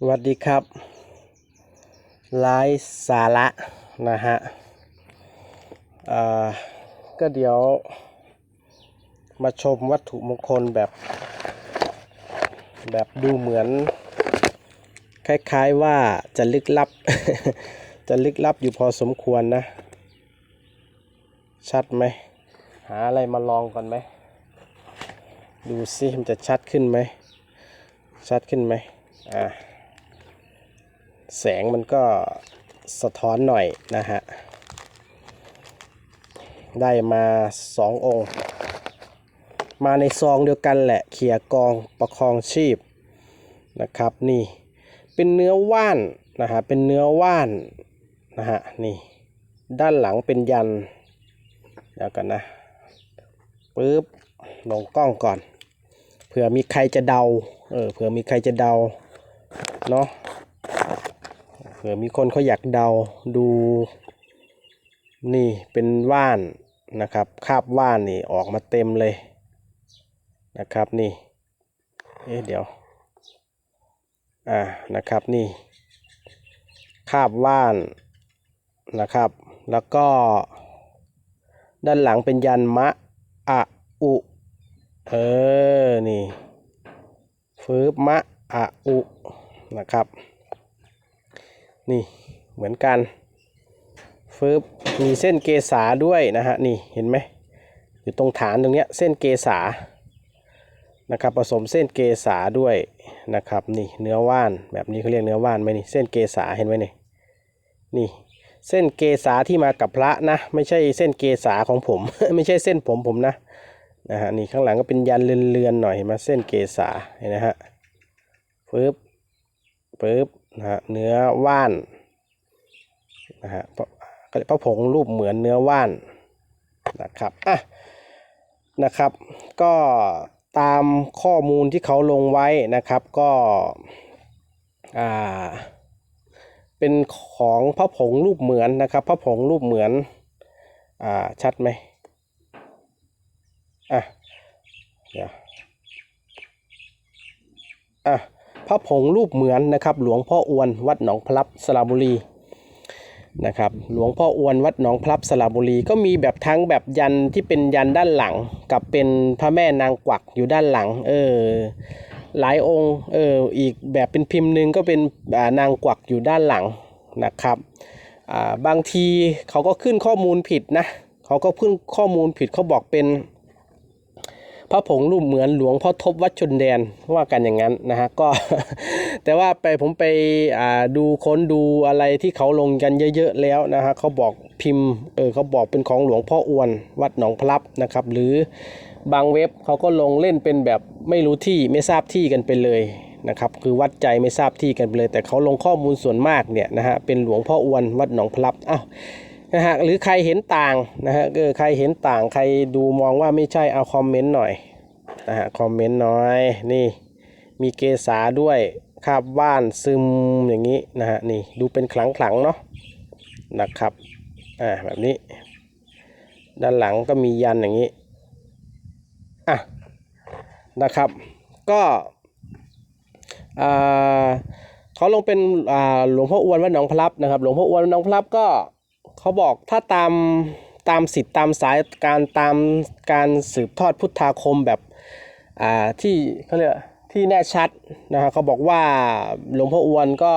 สวัสดีครับไลฟ์สาระนะฮะก็เดี๋ยวมาชมวัตถุมงคลแบบ แบบดูเหมือน คล้ายๆว่าจะลึกลับ จะลึกลับอยู่พอสมควรนะ ชัดไหม หาอะไรมาลองก่อนไหม ดูซิมันจะชัดขึ้นไหม ชัดขึ้นไหมอ่า แสงมันก็สะท้อนหน่อยนะฮะ ได้มาสององค์ มาในซองเดียวกันแหละเขียกองประคองชีพนะครับนี่เป็นเนื้อว่านนะฮะเป็นเนื้อว่านนะฮะนี่ด้านหลังเป็นยันเดี๋ยวกันนะปึ๊บลงกล้องก่อนเผื่อมีใครจะเดาเออเผื่อมีใครจะเดาเนาะ เผื่อมีคนเขาอยากเดาดูนี่เป็นว่านนะครับคาบว่านนี่ออกมาเต็มเลยนะครับนี่เอ๊ะเดี๋ยวอ่านะครับนี่คาบว่านนะครับ แล้วก็ ด้านหลังเป็นยันมะอะอุเออนี่ฟืบมะอะอุนะครับ นี่เหมือนกันฟืบมีเส้นเกษาด้วยนะฮะนี่เห็นไหมอยู่ตรงฐานตรงเนี้ยเส้นเกษานะครับผสมเส้นเกษาด้วยนะครับนี่เนื้อว่านแบบนี้เขาเรียกเนื้อว่านไหมนี่เส้นเกษาเห็นไหมนี่นี่เส้นเกษาที่มากับพระนะไม่ใช่เส้นเกษาของผม ไม่ใช่เส้นผมผมนะนะฮะนี่ข้างหลังก็เป็นยันเลือนๆหน่อยเห็นไหมเส้นเกษาเห็นนะฮะฟืบปึ๊บ นะฮะเนื้อว่านนะฮะพระก็เพระผงรูปเหมือนเนื้อว่านนะครับอะนะครับ ก็ตามข้อมูลที่เขาลงไว้นะครับก็อ่าเป็นของพระผงรูปเหมือนนะครับพระผงรูปเหมือนอ่าชัดไหมอะเดี๋ยวอะ พระผงรูปเหมือนนะครับ หลวงพ่ออวนวัดหนองพลับสระบุรีนะครับหลวงพ่ออวนวัดหนองพลับสระบุรี ก็มีแบบทั้งแบบยันที่เป็นยันด้านหลัง กับเป็นพระแม่นางกวักอยู่ด้านหลังเออหลายองค์เอออีกแบบเป็นพิมพ์หนึ่งก็เป็นานางกวักอยู่ด้านหลังนะครับบางทีเขาก็ขึ้นข้อมูลผิดนะเขาก็ขึ้นข้อมูลผิดเขาบอกเป็น พระผงรูปเหมือนหลวงพ่อทบวัดชนแดนว่ากันอย่างนั้นนะฮะก็ แต่ว่าไปผมไปดูค้นดูอะไรที่เขาลงกันเยอะๆแล้วนะฮะเขาบอกพิมพ์เออเขาบอกเป็นของหลวงพ่ออวนวัดหนองพลับนะครับ หรือบางเว็บเขาก็ลงเล่นเป็นแบบไม่รู้ที่ไม่ทราบที่กันไปเลยนะครับคือวัดใจไม่ทราบที่กันไปเลย แต่เขาลงข้อมูลส่วนมากเนี่ยนะฮะเป็นหลวงพ่ออวนวัดหนองพลับอ้าว นะฮะหรือใครเห็นต่างนะฮะก็ใครเห็นต่างใครดูมองว่าไม่ใช่เอาคอมเมนต์หน่อยนะฮะคอมเมนต์หน่อยนี่มีเกษาด้วยคาบว่านซึมอย่างนี้นะฮะนี่ดูเป็นขลังขลังๆเนาะนะครับอ่าแบบนี้ ด้านหลังก็มียันอย่างนี้อะนะครับ ก็อ่าเขาลงเป็นอ่าหลวงพ่ออ้วนวัดหนองพลับนะครับ หลวงพ่ออ้วนวัดหนองพลับก็ เขาบอกถ้าตามตามสิทธิ์ตามสายการตามการสืบทอดพุทธาคมแบบอ่าที่เขาเรียกที่แน่ชัดนะฮะเขาบอกว่าหลวงพ่ออวนก็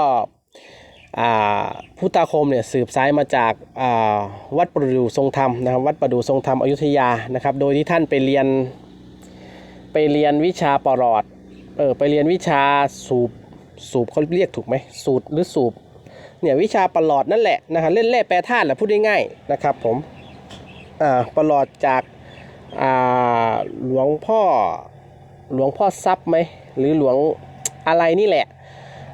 อ่าพุทธาคมเนี่ยสืบสายมาจากอ่าวัดประดู่ทรงธรรมนะครับวัดประดู่ทรงธรรมอยุธยานะครับโดยที่ท่านไปเรียนไปเรียนวิชาปรอดเออไปเรียนวิชาสูบสูบเขาเรียกถูกไหมสูตรหรือสูบ เนี่ยวิชาประหลอดนั่นแหละนะฮะเล่นแร่แปรธาตุแหละพูดง่ายๆนะครับผมอ่าประหลอดจากอ่าหลวงพ่อหลวงพ่อทรัพย์ไหมหรือหลวงอะไรนี่แหละ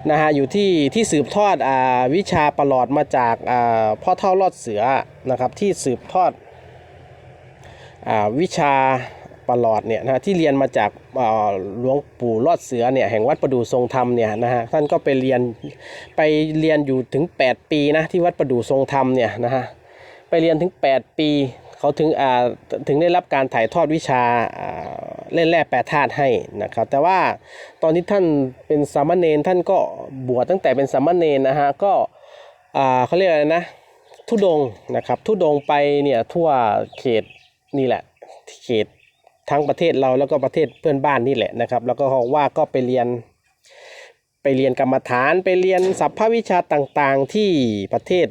นะฮะอยู่ที่ที่สืบทอดอ่าวิชาประหลอดมาจากอ่าพ่อเท่ารอดเสือนะครับที่สืบทอดอ่าวิชา ประหลอดเนี่ยนะที่เรียนมาจากหลวงปู่รอดเสือเนี่ยแห่งวัดประดูทรงธรรมเนี่ยนะฮะท่านก็ไปเรียนไปเรียนอยู่ถึง 8 ปีนะที่วัดประดูทรงธรรมเนี่ยนะฮะไปเรียนถึง 8 ปีเขาถึงอ่าถึงได้รับการถ่ายทอดวิชาอ่าเล่นแร่แปรธาตุให้นะครับแต่ว่าตอนที่ท่านเป็นสามเณรท่านก็บวชตั้งแต่เป็นสามเณรนะฮะก็อ่าเขาเรียกอะไรนะทุดงนะครับทุดงไปเนี่ยทั่วเขตนี่แหละเขต ทั้งประเทศเราแล้วก็ประเทศเพื่อนบ้านนี่แหละนะครับ แล้วก็เขาว่าก็ไปเรียน ไปเรียนกรรมฐานไปเรียนสัพพวิชาต่างๆ ที่ประเทศ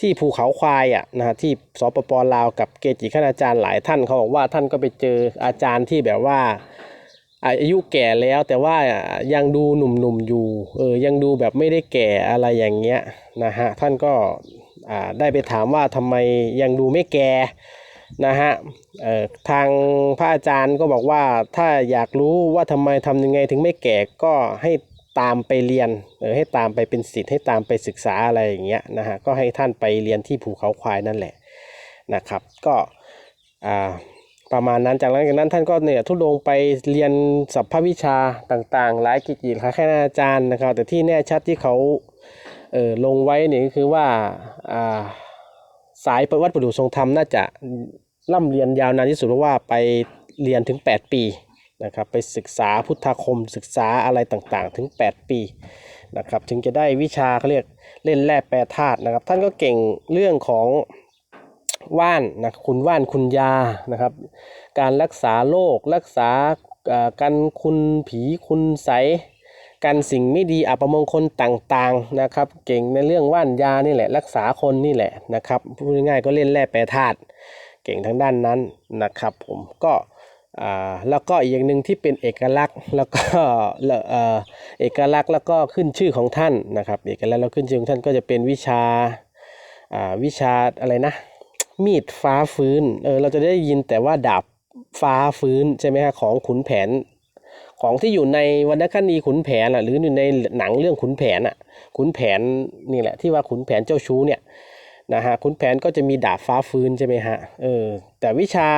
ที่ภูเขาควายอะนะฮะที่สปปลาวกับเกจิคณาจารย์หลายท่านเขาบอกว่าท่านก็ไปเจออาจารย์ที่แบบว่าอายุแก่แล้วแต่ว่ายังดูหนุ่มๆอยู่เออยังดูแบบไม่ได้แก่อะไรอย่างเงี้ยนะฮะท่านก็อ่าได้ไปถามว่าทำไมยังดูไม่แก่ นะฮะทางพระอาจารย์ก็บอกว่าถ้าอยากรู้ว่าทำไมทำยังไงถึงไม่แก่ก็ให้ตามไปเรียนเออให้ตามไปเป็นศิษย์ให้ตามไปศึกษาอะไรอย่างเงี้ยนะฮะก็ให้ท่านไปเรียนที่ภูเขาควายนั่นแหละนะครับ ก็ประมาณนั้นจากนั้นจากนั้นท่านก็เนี่ยทุดงไปเรียนสัพพวิชาต่างๆ หลายกิจหลายคณาจารย์นะครับ แต่ที่แน่ชัดที่เขาเออลงไว้เนี่ยก็คือว่าอ่า สายวัดประดูทรงธรรมน่าจะร่ำเรียนยาวนานที่สุดเพราะว่าไปเรียนถึง 8 ปีนะครับไปศึกษาพุทธาคมศึกษาอะไรต่างๆ ถึง 8 ปีนะครับถึงจะได้วิชาเขาเรียกเล่นแร่แปรธาตุนะครับ ท่านก็เก่งเรื่องของว่านนะคุณว่านคุณยานะครับ การรักษาโรครักษากันคุณผีคุณใส กันสิ่งไม่ดีอัปมงคลต่างๆนะครับ เก่งในเรื่องว่านยานี่แหละรักษาคนนี่แหละนะครับพูดง่ายๆก็เล่นแร่แปรธาตุเก่งทางด้านนั้นนะครับ ผมก็แล้วก็อีกอย่างหนึ่งที่เป็นเอกลักษณ์แล้วก็เอกลักษณ์แล้วก็ขึ้นชื่อของท่านนะครับ เอกลักษณ์แล้วขึ้นชื่อของท่านก็จะเป็นวิชาอ่าวิชาอะไรนะ มีดฟ้าฟื้นเออเราจะได้ยินแต่ว่าดาบฟ้าฟื้นใช่ไหมฮะของขุนแผน ของที่อยู่ในวรรณคดีขุนแผนอะหรืออยู่ในหนังเรื่องขุนแผนอะขุนแผนนี่แหละที่ว่าขุนแผนเจ้าชู้เนี่ยนะฮะขุนแผนก็จะมีดาบฟ้าฟื้นใช่ไหมฮะเออแต่วิชา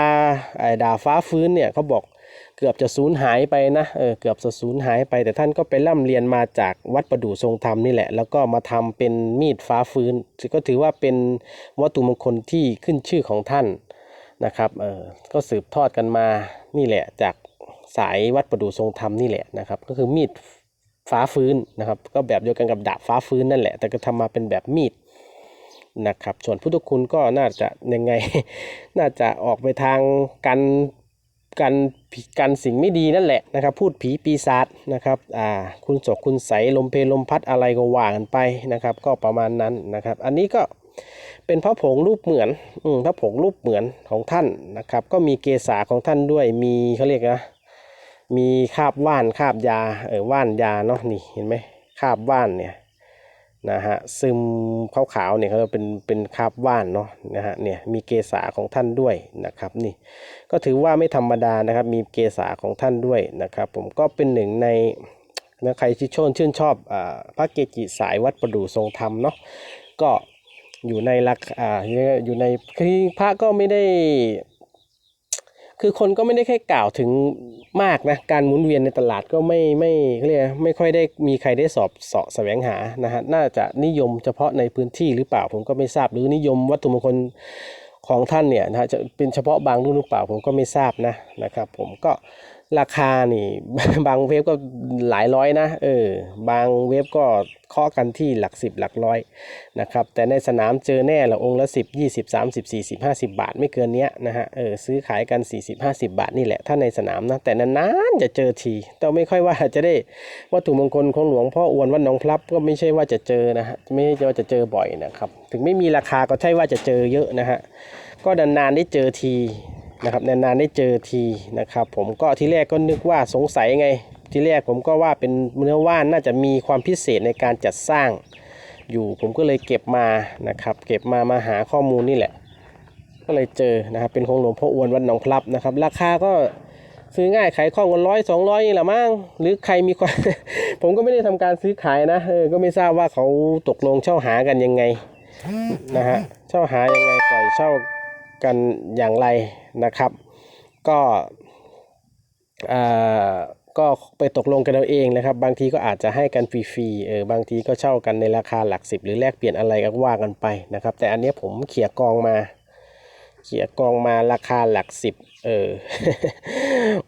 ไอ้ดาบฟ้าฟื้นเนี่ยเขาบอกเกือบจะสูญหายไปนะเออเกือบจะสูญหายไป แต่ท่านก็ไปร่ำเรียนมาจากวัดประดู่ทรงธรรมนี่แหละ แล้วก็มาทำเป็นมีดฟ้าฟื้น ก็ถือว่าเป็นวัตถุมงคลที่ขึ้นชื่อของท่านนะครับเออก็สืบทอดกันมานี่แหละจาก สายวัดประดูทรงธรรมนี่แหละนะครับ ก็คือมีดฟ้าฟื้นนะครับ ก็แบบเดียวกันกับดาบฟ้าฟื้นนั่นแหละ แต่ก็ทำมาเป็นแบบมีดนะครับ ส่วนพุทธคุณก็น่าจะยังไง น่าจะออกไปทางกันกันผีกันสิ่งไม่ดีนั่นแหละนะครับ พูดผีปีศาจนะครับอ่าคุณศกคุณใสลมเพลลมพัดอะไรก็ว่ากันไปนะครับ ก็ประมาณนั้นนะครับ อันนี้ก็เป็นพระผงรูปเหมือนอืมพระผงรูปเหมือนของท่านนะครับ ก็มีเกษาของท่านด้วยมีเขาเรียกนะ มีคาบว่านคาบยาเออว่านยาเนาะนี่เห็นไหมคาบว่านเนี่ยนะฮะซึมขาวๆเนี่ยเขาเป็นเป็นคาบว่านเนาะนะฮะเนี่ยมีเกษาของท่านด้วยนะครับนี่ก็ถือว่าไม่ธรรมดานะครับมีเกษาของท่านด้วยนะครับ ผมก็เป็นหนึ่งในนะใครที่ชนชื่นชอบอาพระเกจิสายวัดประดู่ทรงธรรมเนาะก็อยู่ในรักอ่าอยู่ในคือพระก็ไม่ได้ คือคนก็ไม่ได้แค่กล่าวถึงมากนะ การหมุนเวียนในตลาดก็ไม่ไม่เขาเรียกไรไม่ค่อยได้มีใครได้สอบเสาะแสวงหานะฮะน่าจะนิยมเฉพาะในพื้นที่หรือเปล่าผมก็ไม่ทราบหรือนิยมวัตถุมงคลของท่านเนี่ยนะฮะจะเป็นเฉพาะบางรุ่นหรือเปล่าผมก็ไม่ทราบนะนะครับ ผมก็ ราคานี่ บางเว็บก็หลายร้อยนะเออบางเว็บก็เคาะกันที่หลักสิบหลักร้อยนะครับแต่ในสนามเจอแน่ละองค์ละสิบยี่สิบสามสิบสี่สิบห้าสิบาทไม่เกินเนี้ยนะฮะเออซื้อขายกันสี่สิบห้าสิบาทนี่แหละถ้าในสนามนะแต่นานๆจะเจอทีแต่ไม่ค่อยว่าจะได้วัตถุมงคลของหลวงพ่ออวนวัดหนองพลับก็ไม่ใช่ว่าจะเจอนะฮะไม่ใช่ว่าจะเจอบ่อยนะครับถึงไม่มีราคาก็ใช่ว่าจะเจอเยอะนะฮะก็นานๆได้เจอที นะครับนานๆได้เจอทีนะครับ ผมก็ที่แรกก็นึกว่าสงสัยไง ที่แรกผมก็ว่าเป็นเนื้อว่านน่าจะมีความพิเศษในการจัดสร้างอยู่ผมก็เลยเก็บมานะครับ เก็บมามาหาข้อมูลนี่แหละ ก็เลยเจอนะครับเป็นของหลวงพ่ออวนวัดหนองพลับนะครับ ราคาก็ซื้อง่ายขายคล่องกันร้อยสองร้อยนี่แหละมั้งหรือใครมีความ ผมก็ไม่ได้ทำการซื้อขายนะเออก็ไม่ทราบว่าเขาตกลงเช่าหากันยังไงนะฮะเช่าหายังไงปล่อยเช่า กันอย่างไรนะครับ ก็อ่าก็ไปตกลงกันเอาเองนะครับ บางทีก็อาจจะให้กันฟรีๆเออบางทีก็เช่ากันในราคาหลักสิบหรือแลกเปลี่ยนอะไรก็ว่ากันไปนะครับ แต่อันนี้ผมเขี่ยกองมาเกี่ยกองมาราคาหลักสิบเออ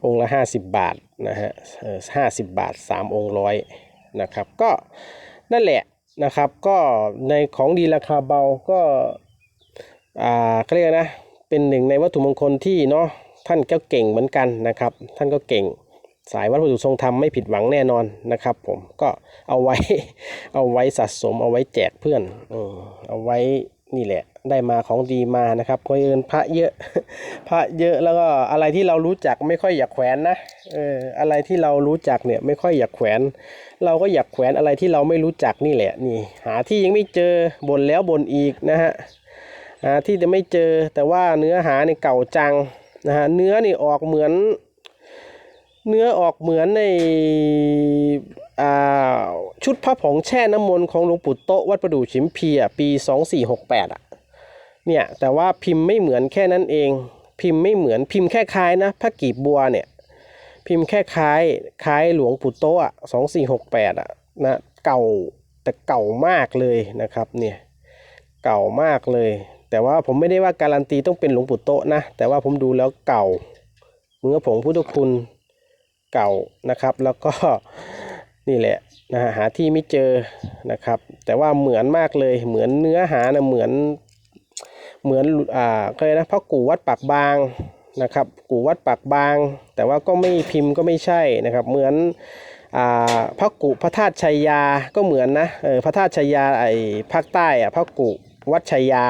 องค์ละห้าสิบบาทนะฮะเออห้าสิบบาทสามองค์ร้อยนะครับ ก็นั่นแหละนะครับ ก็ในของดีราคาเบาก็ อ่าเขาเรียกนะเป็นหนึ่งในวัตถุมงคลที่เนาะท่านก็เก่งเหมือนกันนะครับ ท่านก็เก่งสายวัตถุทรงธรรมไม่ผิดหวังแน่นอนนะครับ ผมก็เอาไว้เอาไว้สะสม เอาไว้แจกเพื่อนเอาไว้นี่แหละ ได้มาของดีมานะครับก็เอินพระเยอะ พระเยอะแล้วก็อะไรที่เรารู้จักไม่ค่อยอยากแขวนนะเอออะไรที่เรารู้จักเนี่ยไม่ค่อยอยากแขวน เราก็อยากแขวนอะไรที่เราไม่รู้จักนี่แหละนี่ หาที่ยังไม่เจอบนแล้วบนอีกนะฮะ หาที่จะไม่เจอแต่ว่าเนื้อหาในเก่าจังนะฮะเนื้อนี่ออกเหมือน เนื้อออกเหมือนในชุดพระผงแช่น้ำมนต์ของหลวงปู่โตะวัดประดู่ฉิมเพียปี 2468อะเนี่ยแต่ว่าพิมพ์ไม่เหมือนแค่นั้นเอง พิมพ์ไม่เหมือนพิมพ์แค่คล้ายนะพระกีบบัวเนี่ยพิมพ์แค่คล้ายคล้ายหลวงปู่โตะอะ2468อะนะเก่าแต่เก่ามากเลยนะครับเนี่ยเก่ามากเลย แต่ว่าผมไม่ได้ว่าการันตีต้องเป็นหลวงปู่โตะนะ แต่ว่าผมดูแล้วเก่าเนื้อผงพุทธคุณเก่านะครับ แล้วก็นี่แหละนะหาที่ไม่เจอนะครับ แต่ว่าเหมือนมากเลยเหมือนเนื้อหานะเหมือนเหมือนอ่าเคยนะพ่อกู่วัดปากบางนะครับ กู่วัดปากบาง แต่ว่าก็ไม่พิมพ์ก็ไม่ใช่นะครับ เหมือนอ่าพระกุพระธาตุชัยยาก็เหมือนนะเออพระธาตุชัยยาไอ้ภาคใต้อะพระกุวัดชัยยา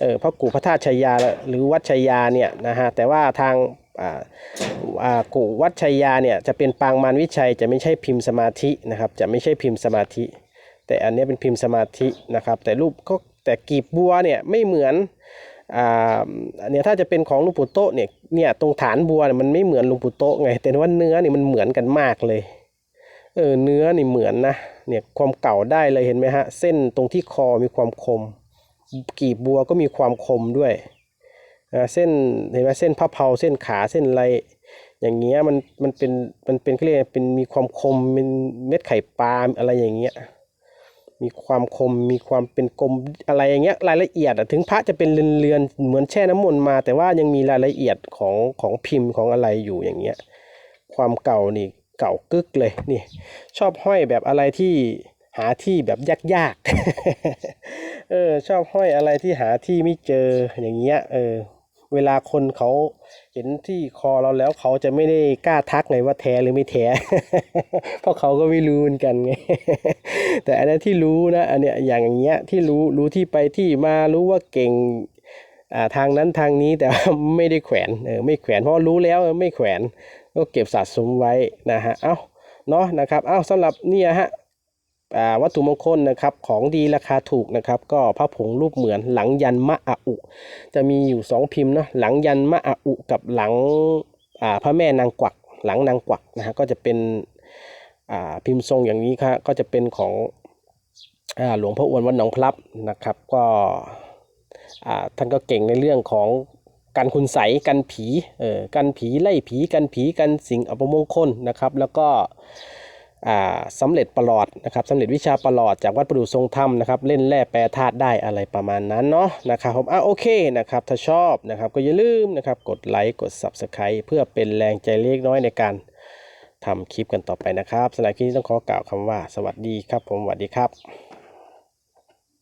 เออพระกุพระธาตุชัยยาหรือวัดชัยยาเนี่ยนะฮะแต่ว่าทางอ่าอ่ากุวัดชัยยาเนี่ยจะเป็นปางมารวิชัยจะไม่ใช่พิมพ์สมาธินะครับจะไม่ใช่พิมพ์สมาธิ แต่อันนี้เป็นพิมพ์สมาธินะครับแต่รูปก็แต่กีบบัวเนี่ยไม่เหมือนอ่าอันเนี้ยถ้าจะเป็นของหลุงปู่โตเนี่ยเนี่ยตรงฐานบัวเนี่ยมันไม่เหมือนหลุงปู่โตไงแต่ว่าเนื้อนี่มันเหมือนกันมากเลยเออเนื้อนี่เหมือนนะเนี่ยความเก่าได้เลยเห็นไหมฮะเส้นตรงที่คอมีความคม กีบบัวก็มีความคมด้วยเส้นเห็นไหมเส้นพะเพราเส้นขาเส้นอะไรอย่างเงี้ยมันมันเป็นมันเป็นเขาเรียกเป็นมีความคมเป็นเม็ดไข่ปลาอะไรอย่างเงี้ยมีความคมมีความเป็นกลมอะไรอย่างเงี้ยรายละเอียดอะถึงพระจะเป็นเรือนๆเหมือนแช่น้ำมนต์มา แต่ว่ายังมีรายละเอียดของของพิมพ์ของอะไรอยู่อย่างเงี้ยความเก่านี่เก่ากึกเลยนี่ ชอบห้อยแบบอะไรที่ หาที่แบบยากๆ เออ ชอบห้อยอะไรที่หาที่ไม่เจออย่างเงี้ย เออ เวลาคนเขาเห็นที่คอเราแล้วเขาจะไม่ได้กล้าทักไงว่าแท้หรือไม่แท้ เพราะเขาก็ไม่รู้เหมือนกันไง แต่อันนั้นที่รู้นะ อันเนี้ยอย่างเงี้ยที่รู้รู้ที่ไปที่มารู้ว่าเก่งอ่าทางนั้นทางนี้แต่ว่าไม่ได้แขวนเออไม่แขวนเพราะรู้แล้วไม่แขวนก็เก็บสะสมไว้นะฮะ เอ้าเนาะนะครับ เอ้าสำหรับเนี่ยฮะ วัตถุมงคลนะครับของดีราคาถูกนะครับก็พระผงรูปเหมือนหลังยันมะอะอุ จะมีอยู่สองพิมพ์เนาะหลังยันมะอะอุกับหลังพระแม่นางกวัก หลังนางกวักนะฮะก็จะเป็นพิมพ์ทรงอย่างนี้ครับก็จะเป็นของอหลวงพ่ออ้วนวัดหนองพลับนะครับก็ท่านก็เก่งในเรื่องของการคุณใสกันผีเออกันผีไล่ผีกันผีกันสิ่งอัปมงคลนะครับ แล้วก็ สำสำเร็จประหลอดนะครับสำเร็จวิชาประหลอดจากวัดประดูทรงธรรมนะครับเล่นแร่แปรธาตุได้อะไรประมาณนั้นเนาะนะครับผมอะโอเคนะครับถ้าชอบนะครับก็อย่าลืมนะครับกดไลค์กด Subscribe เพื่อเป็นแรงใจเล็กน้อยในการทำคลิปกันต่อไปนะครับสำหรับคลิปนี้ต้องขอกล่าวคำว่า สวัสดีครับผมสวัสดีครับ